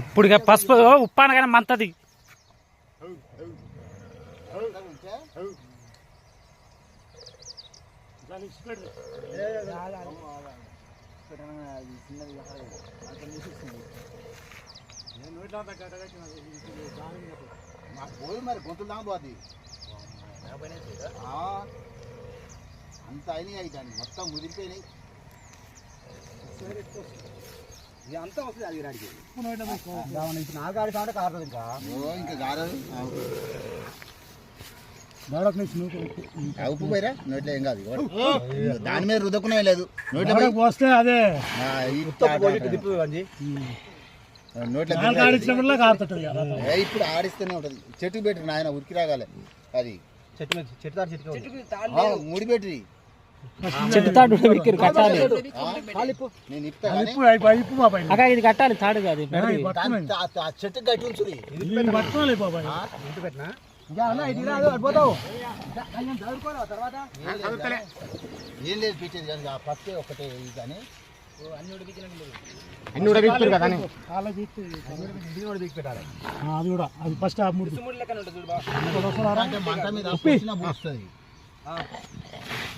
ఇప్పుడు పసుపు ఉప్పు కానీ మంతది. మాకు పోయి మరి గొంతులు దాకా పోద్ది అంత అయినాయి దాన్ని. మొత్తం ముదిరిపోయినాయి. అంతా వస్తుంది అది రాడికి ఇప్పుడు నాలుగు ఆడి సాంటే కారుతుంది ఇంకా ఓ ఇంకా కారదు ఆ, ఉప్పు పోయిరా నోట్లో ఏం కాదు. దాని మీద రుద్దకునే లేదు నోట్లో వస్తే అదే నోట్లో ఇప్పుడు ఆడిస్తూనే ఉంటది చెట్టు పెట్టి నాయన ఉరికి రాగాలి అది చెట్టు చెట్టు చెట్టు ముడి పెట్టి చెట్టు తాడు విక్కిరు కట్టాలి. అక్క ఇది కట్టాలి తాడు కాదు చెట్టు ఉంచుది. ఏం లేదు కానీ ఆ ఒకటే కానీ. అన్ని కూడా బిగుతారు కదా కాళ్ళ తీస్తే ఇది కూడా బిగి పెట్టాలి. ఆ, అది కూడా అది ఫస్ట్ ఆ మూడు. అంటే మంట మీద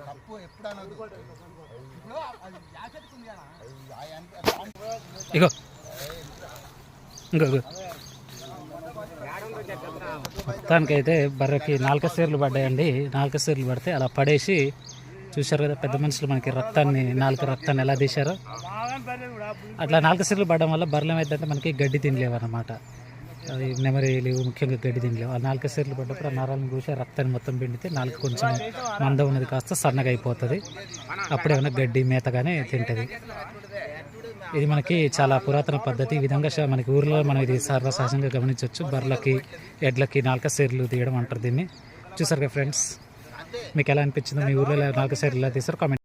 తప్పు ఎప్పుడు అనొద్దు. ఇప్పుడు అది యాసెట్కి కదా. ఇగో ఇంకో మొత్తానికైతే బర్రెకి నాలుక సీర్లు పడ్డాయండి. నాలుక సీర్లు పడితే అలా పడేసి చూశారు కదా పెద్ద మనుషులు మనకి రక్తాన్ని నాలుక రక్తాన్ని ఎలా తీశారో. అట్లా నాలుక సీర్లు పడడం వల్ల బర్రెలు ఏమైందంటే మనకి గడ్డి తినలేవు అన్నమాట అది నెమరీలు ముఖ్యంగా గడ్డి తినలేవు. ఆ నాలుక సీర్లు పడ్డప్పుడు ఆ నరాలను చూసి రక్తాన్ని మొత్తం పిండితే నాలుక కొంచెం మంద ఉన్నది కాస్త సన్నగా అయిపోతుంది అప్పుడేమైనా గడ్డి మేతగానే తింటుంది. ఇది మనకి చాలా పురాతన పద్ధతి. ఈ విధంగా మనకి ఊర్లో మనం ఇది సర్వసహజంగా గమనించవచ్చు. బర్రెలకి ఎడ్లకి నాలుక సేర్లు తీయడం అంటారు దీన్ని. చూసారుగా ఫ్రెండ్స్? మీకు ఎలా అనిపించిందో మీ ఊర్లో నాలుక సేర్లు ఎలా తీసారు కామెంట్